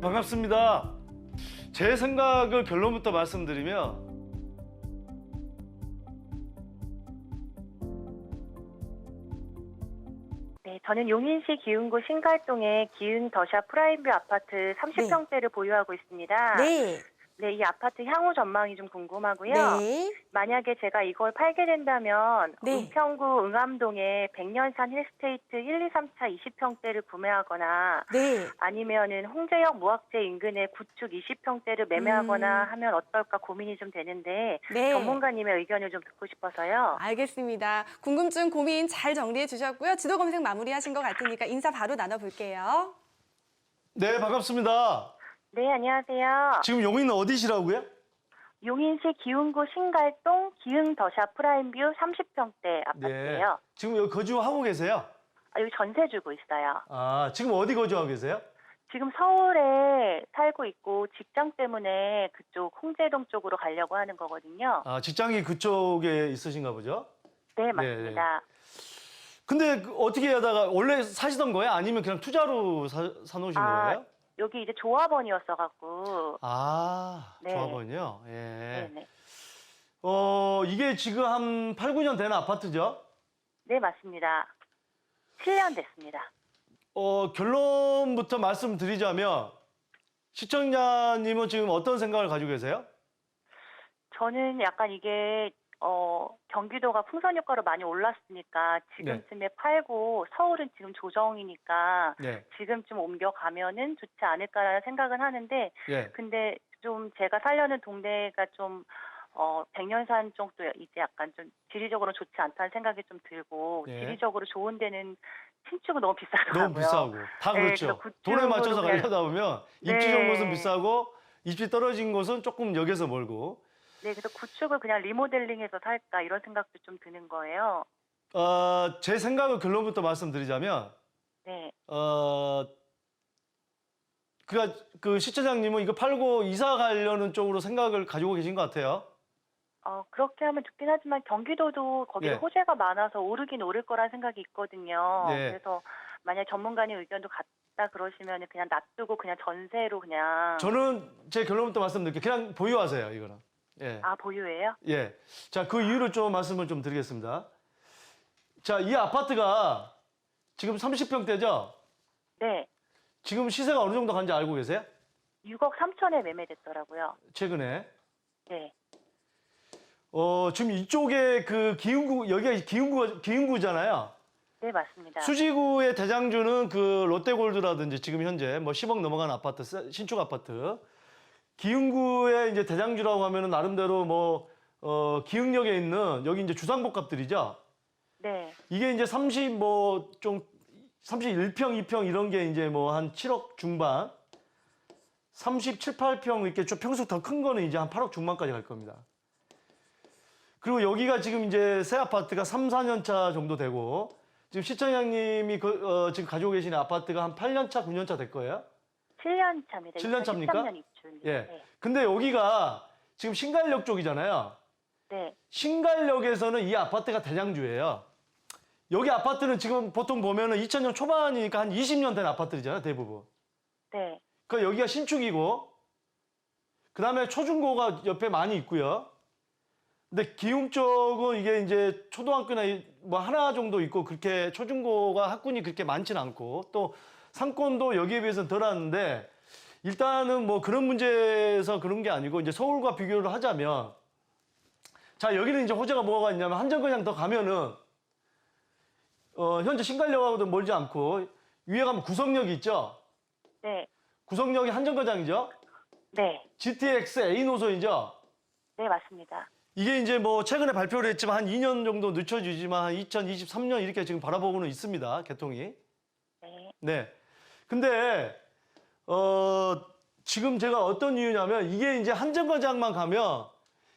반갑습니다. 제 생각을 결론부터 말씀드리면 네, 저는 용인시 기흥구 신갈동의 기흥 더샵 프라임뷰 아파트 30평대를 보유하고 있습니다. 네. 네, 이 아파트 향후 전망이 좀 궁금하고요. 네. 만약에 제가 이걸 팔게 된다면 네. 은평구 응암동의 백년산 힐스테이트 1, 2, 3차 20평대를 구매하거나 네. 아니면은 홍제역 무학재 인근의 구축 20평대를 매매하거나 음. 하면 어떨까 고민이 좀 되는데 네. 전문가님의 의견을 좀 듣고 싶어서요. 알겠습니다. 궁금증 고민 잘 정리해 주셨고요. 지도 검색 마무리하신 것 같으니까 인사 바로 나눠볼게요. 네 반갑습니다. 네, 안녕하세요. 지금 용인 어디시라고요? 용인시 기흥구 신갈동 기흥 더샵 프라임뷰 30평대 아파트예요. 지금 여기 거주하고 계세요? 아, 여기 전세 주고 있어요. 아 지금 어디 거주하고 계세요? 지금 서울에 살고 있고 직장 때문에 그쪽 홍제동 쪽으로 가려고 하는 거거든요. 아 직장이 그쪽에 있으신가 보죠? 네, 맞습니다. 근데 그 어떻게 하다가 원래 사시던 거예요? 아니면 그냥 투자로 사, 사놓으신 아, 거예요? 여기 이제 조합원이었어 갖고. 아 네. 조합원이요? 예. 네, 네. 어 이게 지금 한 8, 9년 되는 아파트죠? 네, 맞습니다. 7년 됐습니다. 어, 결론부터 말씀드리자면 시청자님은 지금 어떤 생각을 가지고 계세요? 저는 약간 이게 어 경기도가 풍선 효과로 많이 올랐으니까 지금쯤에 팔고 서울은 지금 조정이니까 네. 지금쯤 옮겨가면은 좋지 않을까라는 생각은 하는데 예. 근데 좀 제가 살려는 동네가 좀 어, 백년산 쪽도 이제 약간 좀 지리적으로 좋지 않다는 생각이 좀 들고 예. 지리적으로 좋은 데는 신축은 너무 비싸더라고요. 너무 비싸고 다 네, 그렇죠. 돈에 맞춰서 가려다 보면 입지 네. 좋은 곳은 비싸고 입지 떨어진 곳은 조금 역에서 멀고 네, 그래서 구축을 그냥 리모델링해서 살까 이런 생각도 좀 드는 거예요. 어, 제 생각을 결론부터 말씀드리자면 네, 어, 그 시청자님은 이거 팔고 이사 가려는 쪽으로 생각을 가지고 계신 것 같아요. 어, 그렇게 하면 좋긴 하지만 경기도도 거기 예. 호재가 많아서 오르긴 오를 거라 생각이 있거든요. 예. 그래서 만약 전문가님 의견도 같다 그러시면 그냥 놔두고 그냥 전세로 그냥 저는 제 결론부터 말씀드릴게요. 그냥 보유하세요, 이거는. 예. 아 보유예요? 예. 자, 그 이유를 좀 말씀을 좀 드리겠습니다. 자, 이 아파트가 지금 30평대죠? 네, 지금 시세가 어느 정도 간지 알고 계세요? 6억 3천에 매매됐더라고요. 최근에. 네, 어, 지금 이쪽에 그 기흥구, 여기가 기흥구, 기흥구잖아요. 네 맞습니다. 수지구의 대장주는 그 롯데골드라든지 지금 현재 뭐 10억 넘어간 아파트, 세- 신축 아파트. 기흥구의 이제 대장주라고 하면은 나름대로 뭐, 어, 기흥역에 있는 여기 이제 주상복합들이죠. 네, 이게 이제 30 뭐 좀 31평, 2평 이런 게 이제 뭐 한 7억 중반. 37, 8평 이렇게 좀 평수 더 큰 거는 이제 한 8억 중반까지 갈 겁니다. 그리고 여기가 지금 이제 새 아파트가 3, 4년 차 정도 되고 지금 시청장님이 그, 어, 지금 가지고 계시는 아파트가 한 8년 차, 9년 차 될 거예요. 7년 차입니다. 7년 차입니까? 2013년 입주입니다. 예. 네, 근데 여기가 지금 신갈역 쪽이잖아요. 네, 신갈역에서는 이 아파트가 대장주예요. 여기 아파트는 지금 보통 보면은 2000년 초반이니까 한 20년 된 아파트잖아요, 대부분. 네, 그 여기가 신축이고, 그 다음에 초중고가 옆에 많이 있고요. 근데 기흥 쪽은 이게 이제 초등학교나 이- 뭐 하나 정도 있고 그렇게 초중고가 학군이 그렇게 많지는 않고 또 상권도 여기에 비해서는 덜하는데 일단은 뭐 그런 문제에서 그런 게 아니고 이제 서울과 비교를 하자면 자 여기는 이제 호재가 뭐가 있냐면 한 정거장 더 가면은 어 현재 신갈역하고도 멀지 않고 위에 가면 구성역이 있죠. 네, 구성역이 한 정거장이죠. 네, GTX A 노선이죠. 네 맞습니다. 이게 이제 뭐 최근에 발표를 했지만 한 2년 정도 늦춰지지만 한 2023년 이렇게 지금 바라보고는 있습니다. 개통이. 네, 네. 근데 어 지금 제가 어떤 이유냐면 이게 이제 한정거장만 가면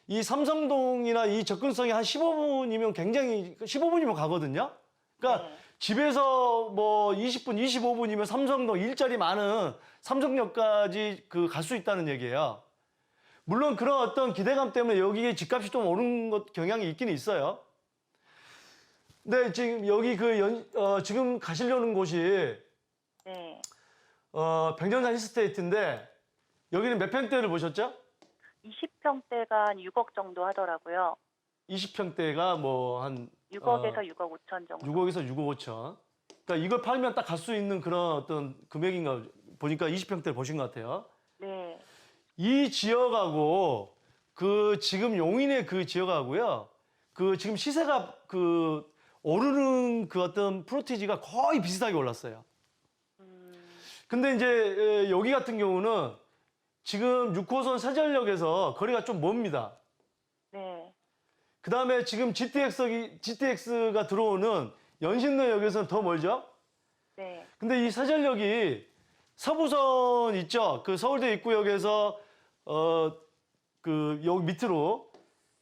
이 삼성동이나 이 접근성이 한 15분이면 굉장히 15분이면 가거든요. 그러니까 네. 집에서 뭐 20분, 25분이면 삼성동 일자리 많은 삼성역까지 그 갈 수 있다는 얘기예요. 물론 그런 어떤 기대감 때문에 여기에 집값이 좀 오른 것 경향이 있긴 있어요. 근데 지금 여기 그 연, 어, 지금 가시려는 곳이 네. 어, 백년산 힐스테이트인데 여기는 몇 평대를 보셨죠? 20평대가 6억 정도 하더라고요. 20평대가 뭐 한 6억에서 6억 5천 정도. 6억에서 6억 5천. 그러니까 이걸 팔면 딱 갈 수 있는 그런 어떤 금액인가 보니까 20평대를 보신 것 같아요. 네. 이 지역하고 그 지금 용인의 그 지역하고요. 그 지금 시세가 그 오르는 그 어떤 프로티지가 거의 비슷하게 올랐어요. 음, 근데 이제 에, 여기 같은 경우는 지금 6호선 세전역에서 거리가 좀 멉니다. 네. 그 다음에 지금 GTX, GTX가 들어오는 연신내역에서는 더 멀죠? 네. 근데 이 세전역이 서부선 있죠? 그 서울대 입구역에서 어 그 여기 밑으로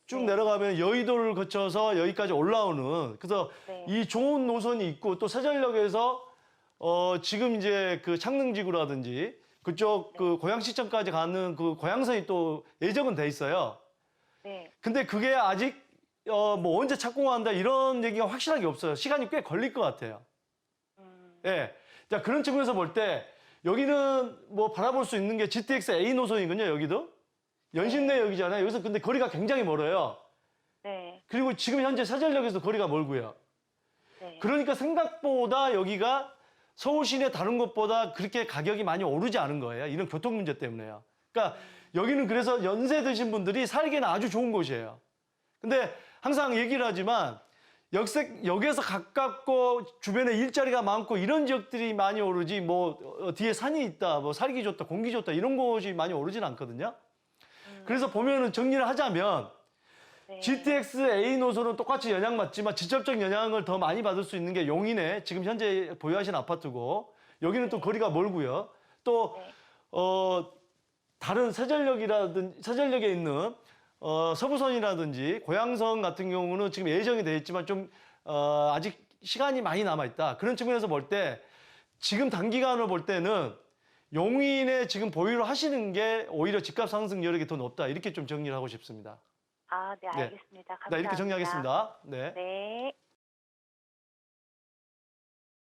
쭉 네. 내려가면 여의도를 거쳐서 여기까지 올라오는 그래서 네. 이 좋은 노선이 있고 또 세전역에서 어 지금 이제 그 창릉지구라든지 그쪽 그 고양시청까지 가는 그 고양선이 또 예정은 돼 있어요. 네. 근데 그게 아직 어 뭐 언제 착공한다 이런 얘기가 확실하게 없어요. 시간이 꽤 걸릴 것 같아요. 음, 예. 자, 그런 측면에서 볼 때 여기는 뭐 바라볼 수 있는 게 GTX A 노선이군요, 여기도. 연신내역이잖아요. 여기서 근데 거리가 굉장히 멀어요. 네. 그리고 지금 현재 세전역에서 거리가 멀고요. 네. 그러니까 생각보다 여기가 서울 시내 다른 곳보다 그렇게 가격이 많이 오르지 않은 거예요. 이런 교통 문제 때문에요. 그러니까 여기는 그래서 연세 드신 분들이 살기에는 아주 좋은 곳이에요. 근데 항상 얘기를 하지만 역색, 역에서 가깝고 주변에 일자리가 많고 이런 지역들이 많이 오르지 뭐 어, 뒤에 산이 있다, 뭐 살기 좋다, 공기 좋다 이런 곳이 많이 오르진 않거든요. 그래서 보면은 정리를 하자면 네. GTX A 노선은 똑같이 영향 받지만 직접적 영향을 더 많이 받을 수 있는 게 용인에 지금 현재 보유하신 아파트고 여기는 또 거리가 멀고요. 또 네. 어, 다른 세전역이라든지 세전역에 있는 어, 서부선이라든지 고양선 같은 경우는 지금 예정이 되어 있지만 좀 어, 아직 시간이 많이 남아 있다. 그런 측면에서 볼 때 지금 단기간으로 볼 때는 용인에 지금 보유를 하시는 게 오히려 집값 상승 여력이 더 높다. 이렇게 좀 정리를 하고 싶습니다. 아, 네, 네. 알겠습니다. 감사합니다. 네, 이렇게 정리하겠습니다. 네. 네.